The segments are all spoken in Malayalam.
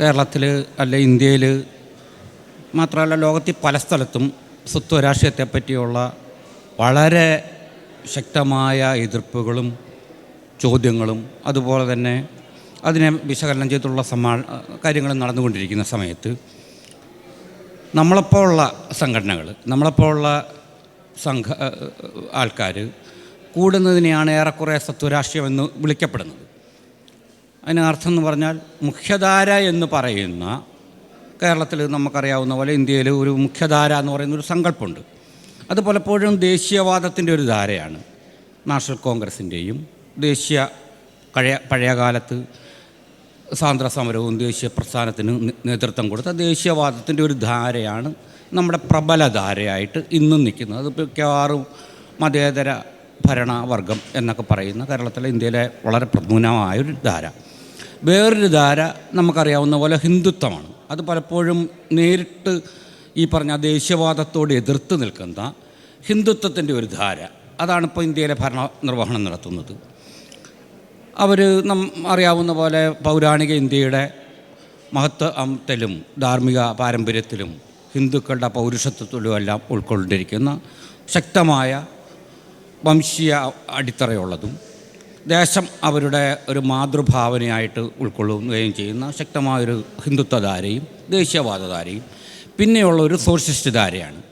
കേരളത്തിൽ അല്ല ഇന്ത്യയിൽ മാത്രമല്ല ലോകത്തിൽ പല സ്ഥലത്തും സ്വത്വരാഷ്ട്രീയത്തെ പറ്റിയുള്ള വളരെ ശക്തമായ എതിർപ്പുകളും ചോദ്യങ്ങളും അതുപോലെ തന്നെ അതിനെ വിശകലനം ചെയ്തിട്ടുള്ള സമാ കാര്യങ്ങളും നടന്നുകൊണ്ടിരിക്കുന്ന സമയത്ത് നമ്മളെപ്പോലുള്ള സംഘടനകൾ നമ്മളെപ്പോലുള്ള സംഘ ആൾക്കാർ കൂടുന്നതിനെയാണ് ഏറെക്കുറെ സത്വരാഷ്ട്രീയം എന്ന് വിളിക്കപ്പെടുന്നത്. അതിന് അർത്ഥം എന്ന് പറഞ്ഞാൽ മുഖ്യധാര എന്ന് പറയുന്ന കേരളത്തിൽ നമുക്കറിയാവുന്ന പോലെ ഇന്ത്യയിൽ ഒരു മുഖ്യധാര എന്ന് പറയുന്ന ഒരു സങ്കല്പമുണ്ട്. അത് പലപ്പോഴും ദേശീയവാദത്തിന്റെ ഒരു ധാരയാണ്. നാഷണൽ കോൺഗ്രസിന്റെയും ദേശീയ പഴയ പഴയകാലത്ത് സ്വാതന്ത്ര്യ സമരവും ദേശീയ പ്രസ്ഥാനത്തിന് നേതൃത്വം കൊടുത്ത ദേശീയവാദത്തിന്റെ ഒരു ധാരയാണ് നമ്മുടെ പ്രബല ധാരയായിട്ട് ഇന്നും നിൽക്കുന്നത്. അത് മിക്കവാറും മതേതര ഭരണവർഗം എന്നൊക്കെ പറയുന്ന കേരളത്തിലെ ഇന്ത്യയിലെ വളരെ പ്രധാനമായൊരു ധാര. വേറൊരു ധാര നമുക്കറിയാവുന്ന പോലെ ഹിന്ദുത്വമാണ്. അത് പലപ്പോഴും നേരിട്ട് ഈ പറഞ്ഞ ദേശീയവാദത്തോട് എതിർത്ത് നിൽക്കുന്ന ഹിന്ദുത്വത്തിന്റെ ഒരു ധാര. അതാണ് ഇപ്പോൾ ഇന്ത്യയിലെ ഭരണ നിർവഹണം നടത്തുന്നത്. അവർ നം അറിയാവുന്ന പോലെ പൗരാണിക ഇന്ത്യയുടെ മഹത്വത്തിലും ധാർമ്മിക പാരമ്പര്യത്തിലും ഹിന്ദുക്കളുടെ പൗരുഷത്വത്തിലും എല്ലാം ഉൾക്കൊണ്ടിരിക്കുന്ന ശക്തമായ വംശീയ അടിത്തറയുള്ളതും ദേശം അവരുടെ ഒരു മാതൃഭാവനയായിട്ട് ഉൾക്കൊള്ളുകയും ചെയ്യുന്ന ശക്തമായൊരു ഹിന്ദുത്വധാരയും ദേശീയവാദധാരയും പിന്നെയുള്ള ഒരു സോഷ്യലിസ്റ്റ് ധാരയാണ്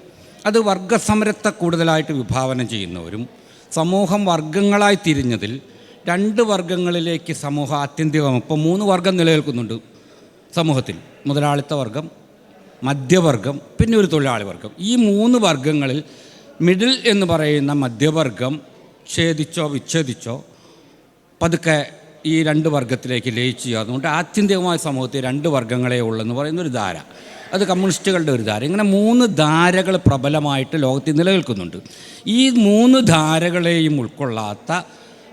അത് വർഗസമരത്തെ കൂടുതലായിട്ട് വിഭാവനം ചെയ്യുന്നവരും സമൂഹം വർഗങ്ങളായി തിരിഞ്ഞതിൽ രണ്ട് വർഗങ്ങളിലേക്ക് സമൂഹം ആത്യന്തികം ഇപ്പോൾ മൂന്ന് വർഗം നിലനിൽക്കുന്നുണ്ട് സമൂഹത്തിൽ. മുതലാളിത്ത വർഗം മധ്യവർഗം പിന്നെ ഒരു തൊഴിലാളി വർഗം. ഈ മൂന്ന് വർഗങ്ങളിൽ മിഡിൽ എന്ന് പറയുന്ന മധ്യവർഗം ഛേദിച്ചോ വിച്ഛേദിച്ചോ പതുക്കെ ഈ രണ്ട് വർഗത്തിലേക്ക് ലയിച്ചു അതുകൊണ്ട് ആത്യന്തികമായ സമൂഹത്തിൽ രണ്ട് വർഗങ്ങളെ ഉള്ളെന്ന് പറയുന്ന ഒരു ധാര. അത് കമ്മ്യൂണിസ്റ്റുകളുടെ ഒരു ധാര. ഇങ്ങനെ മൂന്ന് ധാരകൾ പ്രബലമായിട്ട് ലോകത്തിൽ നിലനിൽക്കുന്നുണ്ട്. ഈ മൂന്ന് ധാരകളെയും ഉൾക്കൊള്ളാത്ത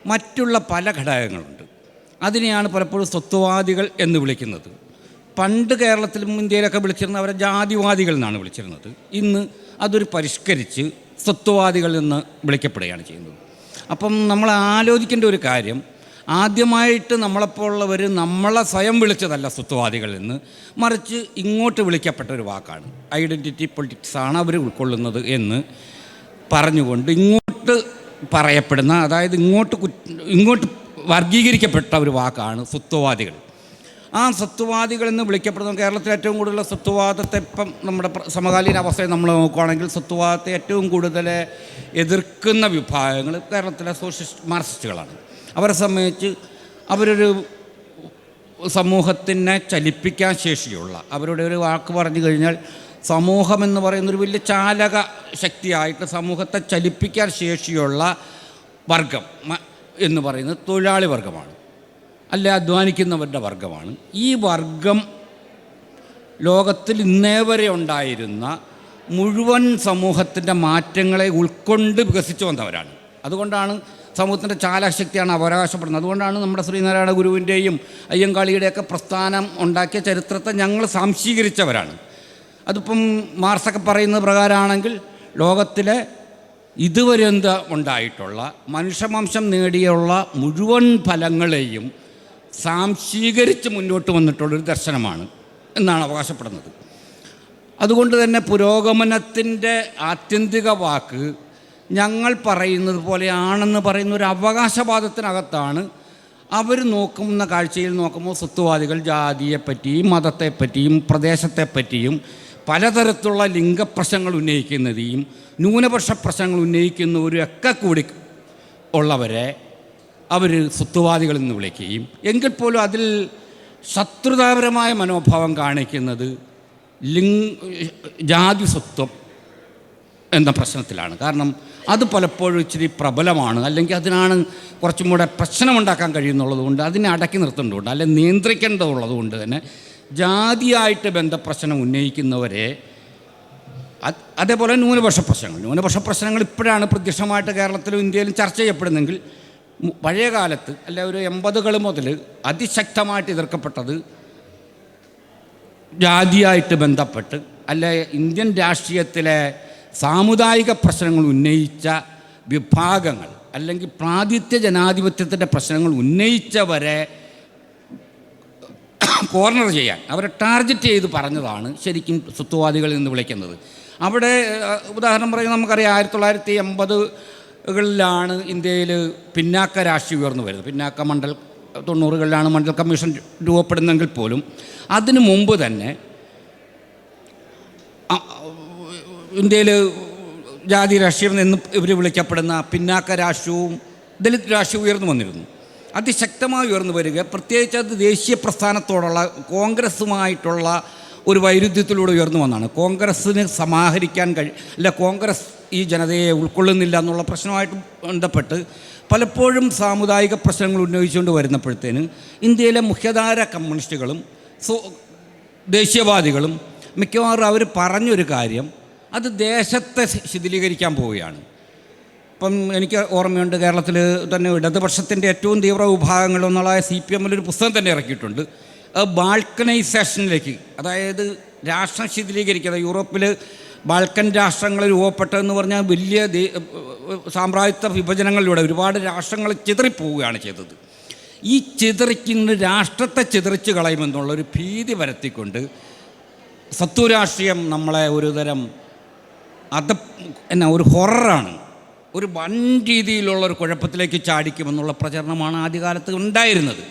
മറ്റുള്ള പല ഘടകങ്ങളുണ്ട്. അതിനെയാണ് പലപ്പോഴും സ്വത്വവാദികൾ എന്ന് വിളിക്കുന്നത്. പണ്ട് കേരളത്തിലും ഇന്ത്യയിലൊക്കെ വിളിച്ചിരുന്ന അവരെ ജാതിവാദികൾ എന്നാണ് വിളിച്ചിരുന്നത്. ഇന്ന് അതൊരു പരിഷ്കരിച്ച് സ്വത്വവാദികൾ എന്ന് വിളിക്കപ്പെടുകയാണ് ചെയ്യുന്നത്. അപ്പം നമ്മൾ ആലോചിക്കേണ്ട ഒരു കാര്യം ആദ്യമായിട്ട് നമ്മളെപ്പോലുള്ളവർ നമ്മളെ സ്വയം വിളിച്ചതല്ല സ്വത്വവാദികൾ എന്ന് മറിച്ച് ഇങ്ങോട്ട് വിളിക്കപ്പെട്ട ഒരു വാക്കാണ്. ഐഡന്റിറ്റി പൊളിറ്റിക്സ് ആണ് അവർ ഉൾക്കൊള്ളുന്നത് എന്ന് പറഞ്ഞുകൊണ്ട് ഇങ്ങോട്ട് പറയപ്പെടുന്ന അതായത് ഇങ്ങോട്ട് ഇങ്ങോട്ട് വർഗീകരിക്കപ്പെട്ട ഒരു വാക്കാണ് സ്വത്വവാദികൾ ആ സ്വത്വവാദികൾ എന്ന് വിളിക്കപ്പെടുന്ന കേരളത്തിൽ ഏറ്റവും കൂടുതൽ സ്വത്വവാദത്തെ ഇപ്പം നമ്മുടെ സമകാലീന അവസ്ഥയെ നമ്മൾ നോക്കുകയാണെങ്കിൽ സ്വത്വവാദത്തെ ഏറ്റവും കൂടുതൽ എതിർക്കുന്ന വിഭാഗങ്ങൾ കേരളത്തിലെ സോഷ്യലിസ്റ്റ് മാർക്സിസ്റ്റുകളാണ്. അവരെ സംബന്ധിച്ച് അവരൊരു സമൂഹത്തിനെ ചലിപ്പിക്കാൻ ശേഷിയുള്ള അവരുടെ ഒരു വാക്ക് പറഞ്ഞു കഴിഞ്ഞാൽ സമൂഹം എന്ന് പറയുന്ന ഒരു വലിയ ചാലക ശക്തിയായിട്ട് സമൂഹത്തെ ചലിപ്പിക്കാൻ ശേഷിയുള്ള വർഗം എന്ന് പറയുന്നത് തൊഴിലാളി വർഗമാണ്. അല്ലെ അധ്വാനിക്കുന്നവരുടെ വർഗമാണ്. ഈ വർഗം ലോകത്തിൽ ഇന്നേ വരെ ഉണ്ടായിരുന്ന മുഴുവൻ സമൂഹത്തിന്റെ മാറ്റങ്ങളെ ഉൾക്കൊണ്ട് വികസിച്ചു വന്നവരാണ്. അതുകൊണ്ടാണ് സമൂഹത്തിന്റെ ചാലശക്തിയാണ് അവകാശപ്പെടുന്നത്. അതുകൊണ്ടാണ് നമ്മുടെ ശ്രീനാരായണ ഗുരുവിന്റെയും അയ്യങ്കാളിയുടെയൊക്കെ പ്രസ്ഥാനം ഉണ്ടാക്കിയ ചരിത്രത്തെ ഞങ്ങൾ സാംശീകരിച്ചവരാണ്. അതിപ്പം മാർസൊക്കെ പറയുന്ന പ്രകാരമാണെങ്കിൽ ലോകത്തിലെ ഇതുവരെ എന്താ ഉണ്ടായിട്ടുള്ള മനുഷ്യവംശം നേടിയുള്ള മുഴുവൻ ഫലങ്ങളെയും സാംശീകരിച്ച് മുന്നോട്ട് വന്നിട്ടുള്ളൊരു ദർശനമാണ് എന്നാണ് അവകാശപ്പെടുന്നത്. അതുകൊണ്ട് തന്നെ പുരോഗമനത്തിന്റെ ആത്യന്തിക വാക്ക് ഞങ്ങൾ പറയുന്നത് പോലെയാണെന്ന് പറയുന്ന ഒരു അവകാശവാദത്തിനകത്താണ് അവർ നോക്കുന്ന കാഴ്ചയിൽ നോക്കുമ്പോൾ സ്വത്വവാദികൾ ജാതിയെപ്പറ്റിയും മതത്തെപ്പറ്റിയും പ്രദേശത്തെപ്പറ്റിയും പലതരത്തിലുള്ള ലിംഗപ്രശ്നങ്ങൾ ഉന്നയിക്കുന്നതിയും ന്യൂനപക്ഷ പ്രശ്നങ്ങൾ ഉന്നയിക്കുന്നവരും ഒക്കെ കൂടി ഉള്ളവരെ അവർ സ്വത്വവാദികൾ എന്ന് വിളിക്കുകയും എങ്കിൽ പോലും അതിൽ ശത്രുതാപരമായ മനോഭാവം കാണിക്കുന്നത് ലിംഗ് ജാതി സ്വത്വം എന്ന പ്രശ്നത്തിലാണ്. കാരണം അത് പലപ്പോഴും ഇച്ചിരി പ്രബലമാണ്. അല്ലെങ്കിൽ അതിനാണ് കുറച്ചും കൂടെ പ്രശ്നമുണ്ടാക്കാൻ കഴിയുന്നുള്ളത് കൊണ്ട് അതിനെ അടക്കി നിർത്തേണ്ടതുകൊണ്ട് അല്ലെങ്കിൽ നിയന്ത്രിക്കേണ്ടതുള്ളത് കൊണ്ട് തന്നെ ജാതിയായിട്ട് ബന്ധപ്രശ്നം ഉന്നയിക്കുന്നവരെ അത് അതേപോലെ ന്യൂനപക്ഷ പ്രശ്നങ്ങൾ. ന്യൂനപക്ഷ പ്രശ്നങ്ങൾ ഇപ്പോഴാണ് പ്രത്യക്ഷമായിട്ട് കേരളത്തിലും ഇന്ത്യയിലും ചർച്ച ചെയ്യപ്പെടുന്നെങ്കിൽ പഴയ കാലത്ത് അല്ലെ ഒരു എൺപതുകൾ മുതൽ അതിശക്തമായിട്ട് എതിർക്കപ്പെട്ടത് ജാതിയായിട്ട് ബന്ധപ്പെട്ട് അല്ലെ ഇന്ത്യൻ രാഷ്ട്രീയത്തിലെ സാമുദായിക പ്രശ്നങ്ങൾ ഉന്നയിച്ച വിഭാഗങ്ങൾ അല്ലെങ്കിൽ പ്രാതിഥ്യ ജനാധിപത്യത്തിന്റെ പ്രശ്നങ്ങൾ ഉന്നയിച്ചവരെ കോർണർ ചെയ്യാൻ അവരെ ടാർഗറ്റ് ചെയ്ത് പറഞ്ഞതാണ് ശരിക്കും സ്വത്വവാദികൾ നിന്ന് വിളിക്കുന്നത്. അവിടെ ഉദാഹരണം പറയുന്നത് നമുക്കറിയാം ആയിരത്തി തൊള്ളായിരത്തി എൺപതുകളിലാണ് ഇന്ത്യയിൽ പിന്നാക്ക രാഷ്ട്രീയം ഉയർന്നു വരുന്നത്. പിന്നാക്ക മണ്ഡൽ തൊണ്ണൂറുകളിലാണ് മണ്ഡൽ കമ്മീഷൻ രൂപപ്പെടുന്നെങ്കിൽ പോലും അതിനു മുമ്പ് തന്നെ ഇന്ത്യയിൽ ജാതി രാഷ്ട്രീയം എന്ന് ഇവർ വിളിക്കപ്പെടുന്ന പിന്നാക്ക രാഷ്ട്രീയവും ദലിത് രാഷ്ട്രീയവും ഉയർന്നു വന്നിരുന്നു. അതിശക്തമായി ഉയർന്നു വരിക. പ്രത്യേകിച്ച് അത് ദേശീയ പ്രസ്ഥാനത്തോടുള്ള കോൺഗ്രസ്സുമായിട്ടുള്ള ഒരു വൈരുദ്ധ്യത്തിലൂടെ ഉയർന്നു വന്നാണ്. കോൺഗ്രസ്സിന് സമാഹരിക്കാൻ കഴി അല്ല കോൺഗ്രസ് ഈ ജനതയെ ഉൾക്കൊള്ളുന്നില്ല എന്നുള്ള പ്രശ്നമായിട്ട് ബന്ധപ്പെട്ട് പലപ്പോഴും സാമുദായിക പ്രശ്നങ്ങൾ ഉന്നയിച്ചുകൊണ്ട് വരുന്നപ്പോഴത്തേന് ഇന്ത്യയിലെ മുഖ്യധാര കമ്മ്യൂണിസ്റ്റുകളും സോ ദേശീയവാദികളും മിക്കവാറും അവർ പറഞ്ഞൊരു കാര്യം അത് ദേശത്തെ ശിഥിലീകരിക്കാൻ പോവുകയാണ്. ഇപ്പം എനിക്ക് ഓർമ്മയുണ്ട് കേരളത്തിൽ തന്നെ ഇടതുപക്ഷത്തിന്റെ ഏറ്റവും തീവ്ര വിഭാഗങ്ങളൊന്നുള്ള സി പി എമ്മിൽ ഒരു പുസ്തകം തന്നെ ഇറക്കിയിട്ടുണ്ട്. ബാൾക്കനൈസേഷനിലേക്ക് അതായത് രാഷ്ട്രം ശിഥിലീകരിക്കുന്നത് യൂറോപ്പിൽ ബാൾക്കൻ രാഷ്ട്രങ്ങൾ രൂപപ്പെട്ടതെന്ന് പറഞ്ഞാൽ വലിയ സാമ്രാജ്യത്വ വിഭജനങ്ങളിലൂടെ ഒരുപാട് രാഷ്ട്രങ്ങൾ ചിതറിപ്പോവുകയാണ് ചെയ്തത്. ഈ ചിതറിക്കുന്ന രാഷ്ട്രത്തെ ചിതറിച്ച് കളയുമെന്നുള്ളൊരു ഭീതി വരത്തിക്കൊണ്ട് സത്വരാഷ്ട്രീയം നമ്മളെ ഒരു തരം അത് എന്നാ ഒരു ഹൊററാണ്. ഒരു വൻ രീതിയിലുള്ള ഒരു കുഴപ്പത്തിലേക്ക് ചാടിക്കുമെന്നുള്ള പ്രചരണമാണ് ആദ്യകാലത്ത് ഉണ്ടായിരുന്നത്.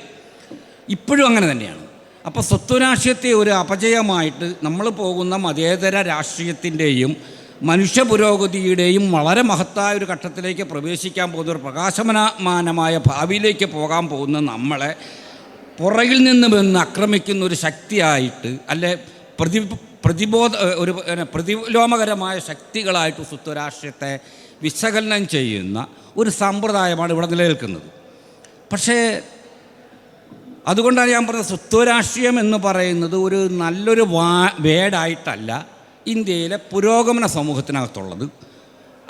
ഇപ്പോഴും അങ്ങനെ തന്നെയാണ്. അപ്പോൾ സ്വത്വരാഷ്ട്രീയത്തെ ഒരു അപജയമായിട്ട് നമ്മൾ പോകുന്ന മതേതര രാഷ്ട്രീയത്തിന്റെയും മനുഷ്യ പുരോഗതിയുടെയും വളരെ മഹത്തായ ഒരു ഘട്ടത്തിലേക്ക് പ്രവേശിക്കാൻ പോകുന്ന ഒരു പ്രകാശമാനമായ ഭാവിയിലേക്ക് പോകാൻ പോകുന്ന നമ്മളെ പുറകിൽ നിന്ന് വന്ന് ആക്രമിക്കുന്ന ഒരു ശക്തിയായിട്ട് അല്ലെ പ്രതി പ്രതിബോധ ഒരു പ്രതിലോമകരമായ ശക്തികളായിട്ട് സ്വത്വരാഷ്ട്രീയത്തെ വിശകലനം ചെയ്യുന്ന ഒരു സമ്പ്രദായമാണ് ഇവിടെ നിലനിൽക്കുന്നത്. പക്ഷേ അതുകൊണ്ടാണ് ഞാൻ പറഞ്ഞത് സ്വത്വരാഷ്ട്രീയം എന്ന് പറയുന്നത് ഒരു നല്ലൊരു വാ വേടായിട്ടല്ല ഇന്ത്യയിലെ പുരോഗമന സമൂഹത്തിനകത്തുള്ളത്.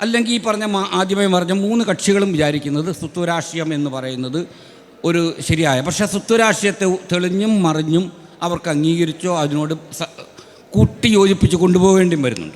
അല്ലെങ്കിൽ ഈ പറഞ്ഞ മാ- ആദ്യമേ പറഞ്ഞ മൂന്ന് കക്ഷികളും വിചാരിക്കുന്നത് സ്വത്വരാഷ്ട്രീയം എന്ന് പറയുന്നത് ഒരു ശരിയായ പക്ഷേ സ്വത്വരാഷ്ട്രീയത്തെ തെളിഞ്ഞും മറിഞ്ഞും അവർക്ക് അംഗീകരിച്ചോ അതിനോട് കൂട്ടി യോജിപ്പിച്ച് കൊണ്ടുപോകേണ്ടിയും വരുന്നുണ്ട്.